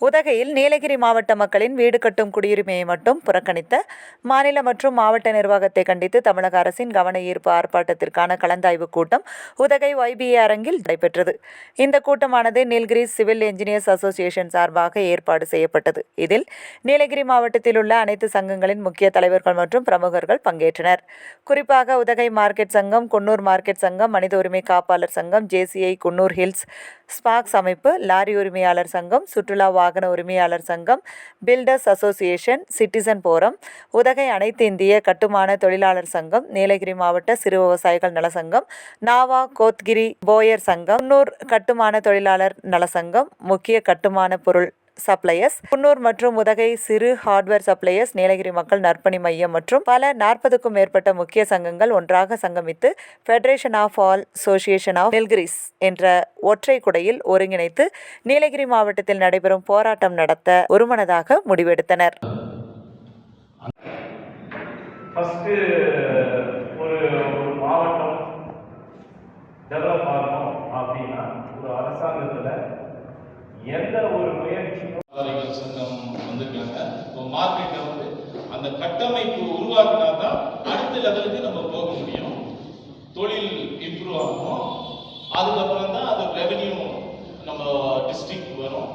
உதகையில் நீலகிரி மாவட்ட மக்களின் வீடு கட்டும் குடியுரிமையை மட்டும் புறக்கணித்த மாநில மற்றும் மாவட்ட நிர்வாகத்தை கண்டித்து தமிழக அரசின் கவன ஈர்ப்பு ஆர்ப்பாட்டத்திற்கான கலந்தாய்வு கூட்டம் உதகை ஒய்பிஏ அரங்கில் நடைபெற்றது. இந்த கூட்டமானது நீல்கிரிஸ் சிவில் என்ஜினியர்ஸ் அசோசியேஷன் சார்பாக ஏற்பாடு செய்யப்பட்டது. இதில் நீலகிரி மாவட்டத்தில் உள்ள அனைத்து சங்கங்களின் முக்கிய தலைவர்கள் மற்றும் பிரமுகர்கள் பங்கேற்றனர். குறிப்பாக உதகை மார்க்கெட் சங்கம் குன்னூர் மார்க்கெட் சங்கம் மனித உரிமை காப்பாளர் சங்கம் ஜேசிஐ குன்னூர் ஹில்ஸ் ஸ்பாக்ஸ் அமைப்பு லாரி உரிமையாளர் சங்கம் சுற்றுலா வாகன உரிமையாளர் சங்கம் builders association citizen forum Udhagai அனைத்து இந்திய கட்டுமான தொழிலாளர் சங்கம் நீலகிரி மாவட்ட சிறு விவசாயிகள் நல சங்கம் நாவா கோத்கிரி போயர் சங்கம் குன்னூர் கட்டுமான தொழிலாளர் நல சங்கம் முக்கிய கட்டுமான பொருள் சப்ளையர்ஸ் குன்னூர் மற்றும் உதகை சிறு ஹார்ட்வேர் சப்ளையர்ஸ் நீலகிரி மக்கள் நற்பணி மையம் மற்றும் பல நாற்பதுக்கும் மேற்பட்ட முக்கிய சங்கங்கள் ஒன்றாக சங்கமித்து federation of all association of Nilgiris என்ற ஒற்றை குடையில் ஒருங்கிணைத்து நீலகிரி மாவட்டத்தில் நடைபெறும் போராட்டம் நடத்த ஒருமனதாக முடிவெடுத்தனர். ஃபஸ்ட்டு ஒரு ஒரு மாவட்டம் டெவலப் ஆகணும் அப்படின்னா ஒரு அரசாங்கத்தில் எந்த ஒரு முயற்சியும் சங்கம் வந்திருக்காங்க. இப்போ மார்க்கெட்டை வந்து அந்த கட்டமைப்பு உருவாக்கினா தான் அடுத்த லெவலுக்கு நம்ம போக முடியும். தொழில் இம்ப்ரூவ் ஆகும். அதுக்கப்புறம் தான் அது ரெவென்யூ நம்ம டிஸ்ட்ரிக்ட் வரும்.